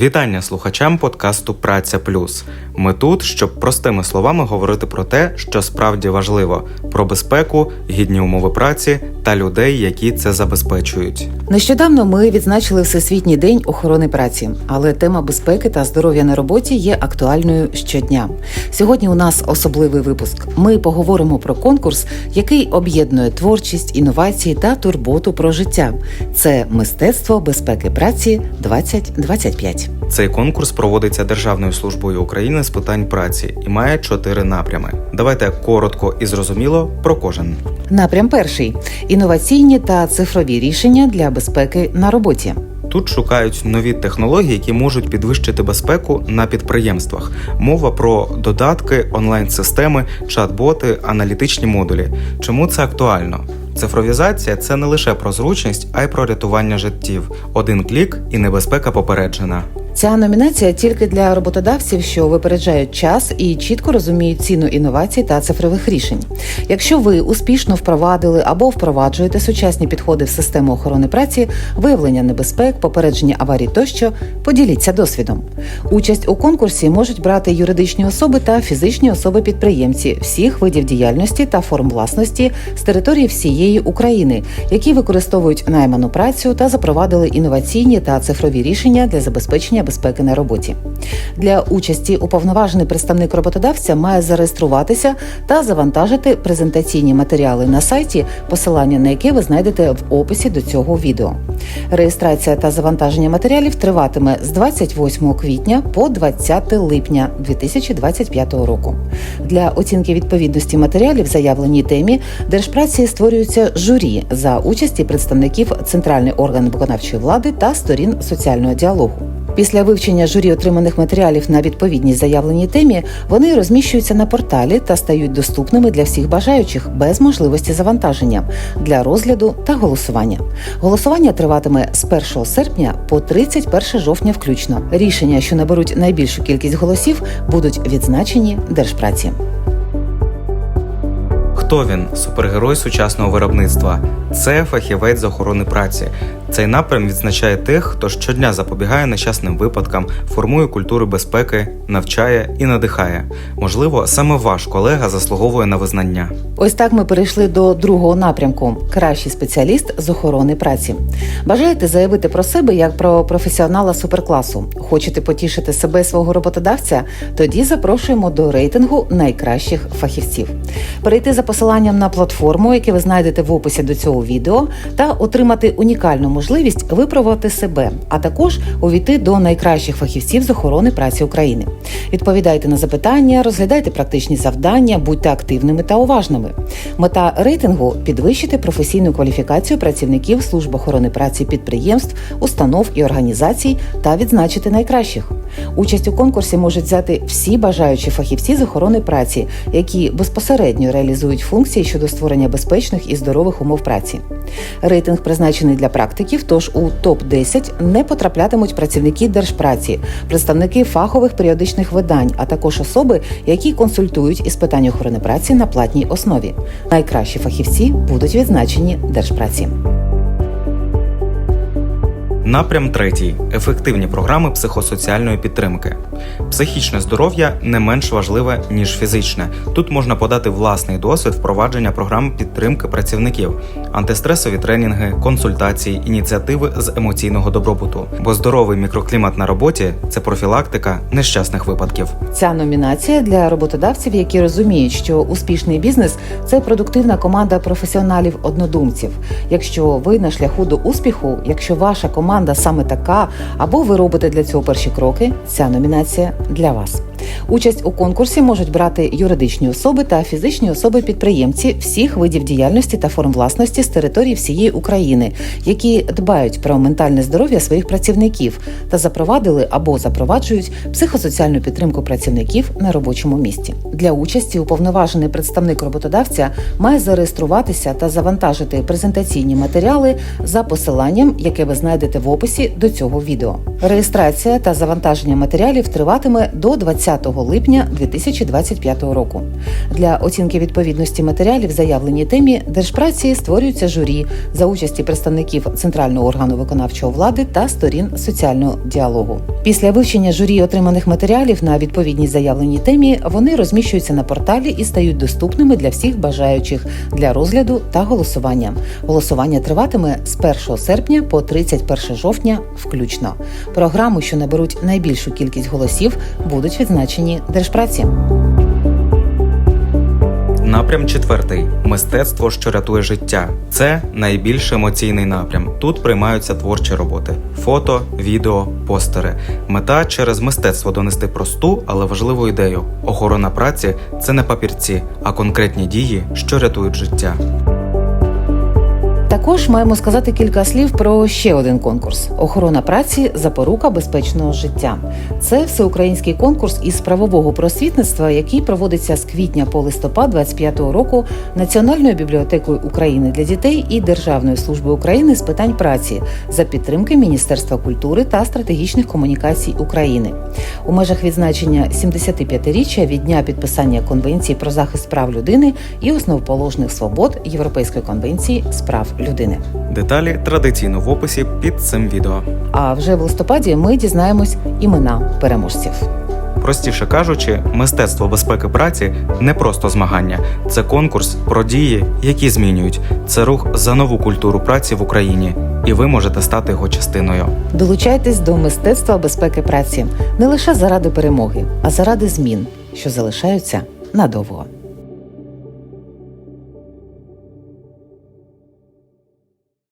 Вітання слухачам подкасту Праця Плюс. Ми тут, щоб простими словами говорити про те, що справді важливо: про безпеку, гідні умови праці та людей, які це забезпечують. Нещодавно ми відзначили Всесвітній день охорони праці, але тема безпеки та здоров'я на роботі є актуальною щодня. Сьогодні у нас особливий випуск. Ми поговоримо про конкурс, який об'єднує творчість, інновації та турботу про життя. Це мистецтво безпеки праці 2025. Цей конкурс проводиться Державною службою України з питань праці і має чотири напрями. Давайте коротко і зрозуміло про кожен. Напрям перший інноваційні та цифрові рішення для безпеки на роботі. Тут шукають нові технології, які можуть підвищити безпеку на підприємствах. Мова про додатки, онлайн-системи, чат-боти, аналітичні модулі. Чому це актуально? Цифровізація це не лише про зручність, а й про рятування життів. Один клік і небезпека попереджена. Ця номінація тільки для роботодавців, що випереджають час і чітко розуміють ціну інновацій та цифрових рішень. Якщо ви успішно впровадили або впроваджуєте сучасні підходи в систему охорони праці, виявлення небезпек, попередження аварій тощо, поділіться досвідом. Участь у конкурсі можуть брати юридичні особи та фізичні особи-підприємці всіх видів діяльності та форм власності з території всієї України, які використовують найману працю та запровадили інноваційні та цифрові рішення для забезпечення безпеки на роботі. Для участі уповноважений представник роботодавця має зареєструватися та завантажити презентаційні матеріали на сайті, посилання на яке ви знайдете в описі до цього відео. Реєстрація та завантаження матеріалів триватиме з 28 квітня по 20 липня 2025 року. Для оцінки відповідності матеріалів заявленій темі держпраці створюється журі за участі представників центральний орган виконавчої влади та сторін соціального діалогу. Після вивчення журі отриманих матеріалів на відповідність заявленій темі вони розміщуються на порталі та стають доступними для всіх бажаючих без можливості завантаження для розгляду та голосування. Голосування триватиме з 1 серпня по 31 жовтня включно. Рішення, що наберуть найбільшу кількість голосів, будуть відзначені держпраці. Хто він? Супергерой сучасного виробництва. Це фахівець з охорони праці. Цей напрям відзначає тих, хто щодня запобігає нещасним випадкам, формує культуру безпеки, навчає і надихає. Можливо, саме ваш колега заслуговує на визнання. Ось так ми перейшли до другого напрямку кращий спеціаліст з охорони праці. Бажаєте заявити про себе як про професіонала суперкласу? Хочете потішити себе і свого роботодавця? Тоді запрошуємо до рейтингу найкращих фахівців. Перейти за посиланням на платформу, яке ви знайдете в описі до цього відео, та отримати унікальну можливість випробувати себе, а також увійти до найкращих фахівців з охорони праці України. Відповідайте на запитання, розглядайте практичні завдання, будьте активними та уважними. Мета рейтингу підвищити професійну кваліфікацію працівників служб охорони праці підприємств, установ і організацій та відзначити найкращих. Участь у конкурсі можуть взяти всі бажаючі фахівці з охорони праці, які безпосередньо реалізують функції щодо створення безпечних і здорових умов праці. Рейтинг призначений для практиків, тож у топ 10 не потраплятимуть працівники держпраці, представники фахових періодичних видань, а також особи, які консультують із питань охорони праці на платній основі. Найкращі фахівці будуть відзначені держпраці. Напрям третій ефективні програми психосоціальної підтримки. Психічне здоров'я не менш важливе ніж фізичне. Тут можна подати власний досвід впровадження програм підтримки працівників, антистресові тренінги, консультації, ініціативи з емоційного добробуту. Бо здоровий мікроклімат на роботі це профілактика нещасних випадків. Ця номінація для роботодавців, які розуміють, що успішний бізнес це продуктивна команда професіоналів-однодумців. Якщо ви на шляху до успіху, якщо ваша команда саме така, або ви робите для цього перші кроки, ця номінація для вас. Участь у конкурсі можуть брати юридичні особи та фізичні особи-підприємці всіх видів діяльності та форм власності з території всієї України, які дбають про ментальне здоров'я своїх працівників та запровадили або запроваджують психосоціальну підтримку працівників на робочому місці. Для участі уповноважений представник роботодавця має зареєструватися та завантажити презентаційні матеріали за посиланням, яке ви знайдете в описі до цього відео. Реєстрація та завантаження матеріалів триватиме до 20 липня 2025 року. Для оцінки відповідності матеріалів заявленій темі держпраці створюється журі за участі представників центрального органу виконавчої влади та сторін соціального діалогу. Після вивчення журі отриманих матеріалів на відповідній заявленій темі вони розміщуються на порталі і стають доступними для всіх бажаючих для розгляду та голосування. Голосування триватиме з 1 серпня по 31 жовтня включно. Програму, що наберуть найбільшу кількість голосів, будуть відзначені держпраці. Напрям четвертий мистецтво, що рятує життя. Це найбільш емоційний напрям. Тут приймаються творчі роботи: фото, відео, постери. Мета через мистецтво донести просту, але важливу ідею. Охорона праці це не папірці, а конкретні дії, що рятують життя. Також маємо сказати кілька слів про ще один конкурс: охорона праці запорука безпечного життя. Це всеукраїнський конкурс із правового просвітництва, який проводиться з квітня по листопад 25-го року Національною бібліотекою України для дітей і Державною службою України з питань праці за підтримки Міністерства культури та стратегічних комунікацій України. У межах відзначення 75-річчя від дня підписання Конвенції про захист прав людини і основоположних свобод Європейської конвенції з прав людини. Деталі традиційно в описі під цим відео. А вже в листопаді ми дізнаємось імена переможців. Простіше кажучи, мистецтво безпеки праці не просто змагання, це конкурс про дії, які змінюють. Це рух за нову культуру праці в Україні, і ви можете стати його частиною. Долучайтесь до мистецтва безпеки праці не лише заради перемоги, а заради змін, що залишаються надовго.